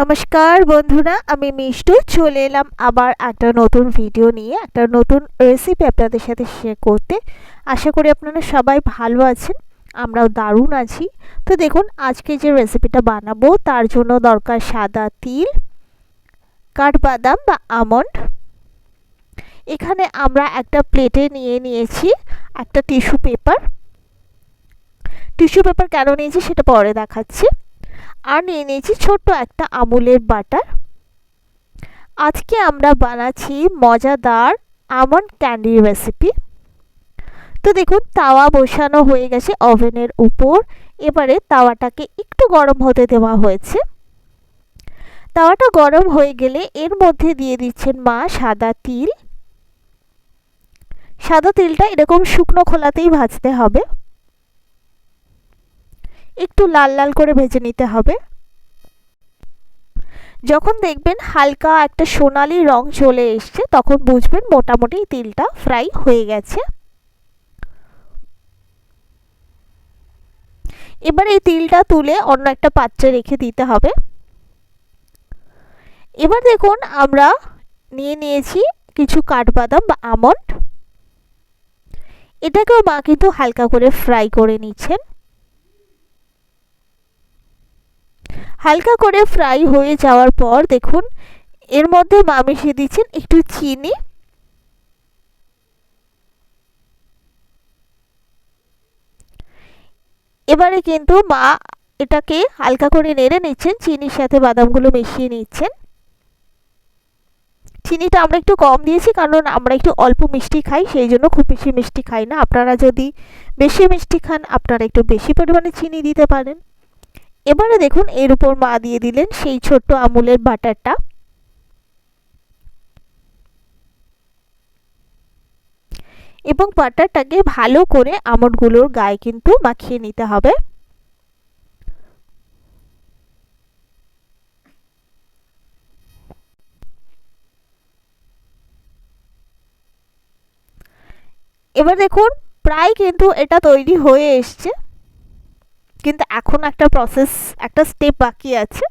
নমস্কার বন্ধুরা, আমি মিষ্টু। চলে এলাম আবার একটা নতুন ভিডিও নিয়ে, একটা নতুন রেসিপি আপনাদের সাথে শেয়ার করতে। আশা করি আপনারা সবাই ভালো আছেন, আমরাও দারুণ আছি। তো দেখুন, আজকে যে রেসিপিটা বানাবো, তার জন্য দরকার সাদা তিল, কাঠবাদাম বা আমন্ড। এখানে আমরা একটা প্লেটে নিয়ে নিয়েছি একটা টিস্যু পেপার টিস্যু পেপার কেন নিয়েছি সেটা পরে দেখাচ্ছি। আর নিয়ে নিয়েছি ছোট্ট একটা আমুলের বাটার। আজকে আমরা বানাচ্ছি মজাদার আমন্ড ক্যান্ডির রেসিপি তো দেখুন, তাওয়া বসানো হয়ে গেছে ওভেনের উপর। এবারে তাওয়াটাকে একটু গরম হতে দেওয়া হয়েছে। তাওয়াটা গরম হয়ে গেলে এর মধ্যে দিয়ে দিচ্ছেন মা সাদা তিল। সাদা তিলটা এরকম শুকনো খোলাতেই ভাজতে হবে। একটু লাল লাল করে ভেজে নিতে হবে। যখন দেখবেন হালকা একটা সোনালি রং চলে এসছে, তখন বুঝবেন মোটামুটি তিলটা ফ্রাই হয়ে গেছে। এবার এই তিলটা তুলে অন্য একটা পাত্রে রেখে দিতে হবে। এবার দেখুন আমরা নিয়ে নিয়েছি কিছু কাঠবাদাম বা আমন্ড। এটাকেও মা কিন্তু হালকা করে ফ্রাই করে নিচ্ছেন। হালকা করে ফ্রাই হয়ে যাওয়ার পর দেখুন, এর মধ্যে মা মিশিয়ে দিচ্ছেন একটু চিনি। এবারে কিন্তু মা এটাকে হালকা করে নেড়ে নিচ্ছেন, চিনির সাথে বাদামগুলো মিশিয়ে নিচ্ছেন। চিনিটা আমরা একটু কম দিয়েছি, কারণ আমরা একটু অল্প মিষ্টি খাই, সেই জন্য খুব বেশি মিষ্টি খাই না। আপনারা যদি বেশি মিষ্টি খান, আপনারা একটু বেশি পরিমাণে চিনি দিতে পারেন। এবারে দেখুন এর উপর মা দিয়ে দিলেন সেই ছোট্ট আমুলের বাটারটা। এবং বাটারটাকে ভালো করে আমন্ডগুলোর গায়ে কিন্তু মাখিয়ে নিতে হবে। এবার দেখুন প্রায় কিন্তু এটা তৈরি হয়ে এসছে। কিন্তু এখন একটা প্রসেস একটা স্টেপ বাকি আছে।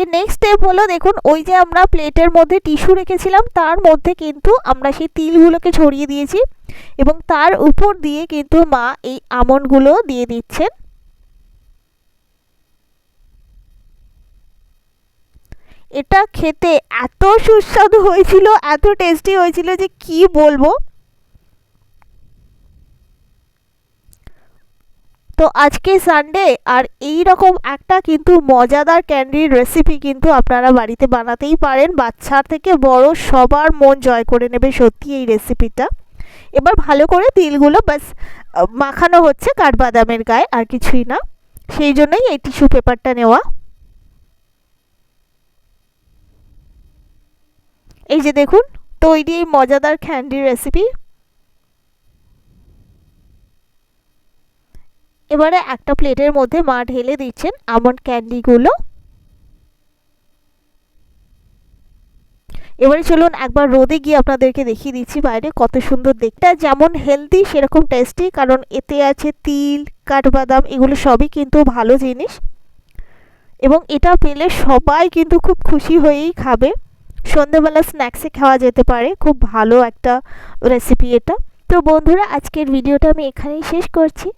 এর নেক্সট স্টেপ হলো, দেখুন, ওই যে আমরা প্লেটের মধ্যে টিস্যু রেখেছিলাম, তার মধ্যে কিন্তু আমরা সেই তিলগুলোকে ছড়িয়ে দিয়েছি এবং তার উপর দিয়ে কিন্তু মা এই আমন্ডগুলো দিয়ে দিচ্ছেন। এটা খেতে এত সুস্বাদু হয়েছিল, এত টেস্টি হয়েছিল যে কি বলব? তো আজকে সানডে আর এই রকম একটা কিন্তু মজাদার ক্যান্ডির রেসিপি কিন্তু আপনারা বাড়িতে বানাতেই পারেন। বাচ্চা থেকে বড় সবার মন জয় করে নেবে সত্যি এই রেসিপিটা এবার ভালো করে তিলগুলো বাস মাখানো হচ্ছে কাঠবাদামের গায়ে আর কিছুই না। সেই জন্যই এই টিস্যু পেপারটা নেওয়া। এই যে দেখুন, তৈরি এই মজাদার ক্যান্ডির রেসিপি এবারে একটা প্লেটের মধ্যে মা ঢেলে দিচ্ছেন আমন্ড ক্যান্ডিগুলো। এবারে চলুন একবার রোদে গিয়ে আপনাদেরকে দেখিয়ে দিচ্ছি বাইরে কত সুন্দর দেখতে। যেমন হেলদি সেরকম টেস্টি কারণ এতে আছে তিল, কাঠবাদাম, এগুলো সবই কিন্তু ভালো জিনিস। এবং এটা পেলে সবাই কিন্তু খুব খুশি হয়েই খাবে। সন্ধেবেলা স্ন্যাক্সে খাওয়া যেতে পারে, খুব ভালো একটা রেসিপি এটা। তো বন্ধুরা, আজকের ভিডিওটা আমি এখানেই শেষ করছি।